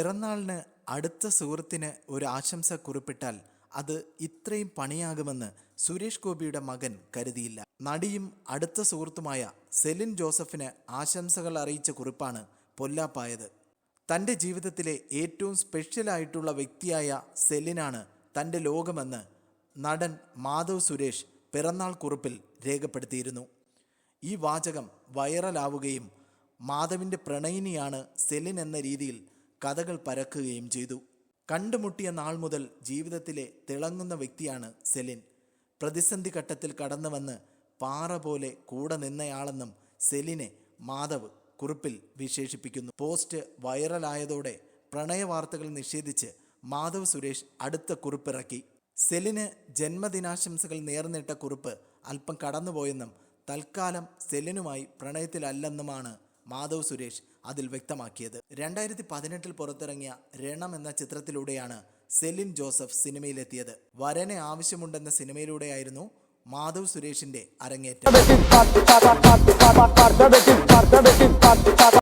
പിറന്നാളിന് അടുത്ത സുഹൃത്തിന് ഒരു ആശംസ കുറിപ്പിട്ടാൽ അത് ഇത്രയും പണിയാകുമെന്ന് സുരേഷ് ഗോപിയുടെ മകൻ കരുതിയില്ല. നടിയും അടുത്ത സുഹൃത്തുമായ സെലിൻ ജോസഫിന് ആശംസകൾ അറിയിച്ച കുറിപ്പാണ് പൊല്ലാപ്പായത്. തന്റെ ജീവിതത്തിലെ ഏറ്റവും സ്പെഷ്യലായിട്ടുള്ള വ്യക്തിയായ സെലിനാണ് തന്റെ ലോകമെന്ന് നടൻ മാധവ് സുരേഷ് പിറന്നാൾ കുറിപ്പിൽ രേഖപ്പെടുത്തിയിരുന്നു. ഈ വാചകം വൈറലാവുകയും മാധവിന്റെ പ്രണയിനിയാണ് സെലിൻ എന്ന രീതിയിൽ കഥകൾ പരക്കുകയും ചെയ്തു. കണ്ടുമുട്ടിയ നാൾ മുതൽ ജീവിതത്തിലെ തിളങ്ങുന്ന വ്യക്തിയാണ് സെലിൻ. പ്രതിസന്ധി ഘട്ടത്തിൽ കടന്നു വന്ന് പാറ പോലെ കൂടെ നിന്നയാളെന്നും സെലിനെ മാധവ് കുറിപ്പിൽ വിശേഷിപ്പിക്കുന്നു. പോസ്റ്റ് വൈറലായതോടെ പ്രണയ വാർത്തകൾ നിഷേധിച്ച് മാധവ് സുരേഷ് അടുത്ത കുറിപ്പിറക്കി. സെലിന് ജന്മദിനാശംസകൾ നേർന്നിട്ട കുറിപ്പ് അല്പം കടന്നുപോയെന്നും തൽക്കാലം സെലിനുമായി പ്രണയത്തിലല്ലെന്നുമാണ് മാധവ് സുരേഷ് അതിൽ വ്യക്തമാക്കിയത്. രണ്ടായിരത്തി പതിനെട്ടിൽ പുറത്തിറങ്ങിയ രണം എന്ന ചിത്രത്തിലൂടെയാണ് സെലിൻ ജോസഫ് സിനിമയിലെത്തിയത്. വരനെ ആവശ്യമുണ്ടെന്ന സിനിമയിലൂടെയായിരുന്നു മാധവ് സുരേഷിന്റെ അരങ്ങേറ്റം.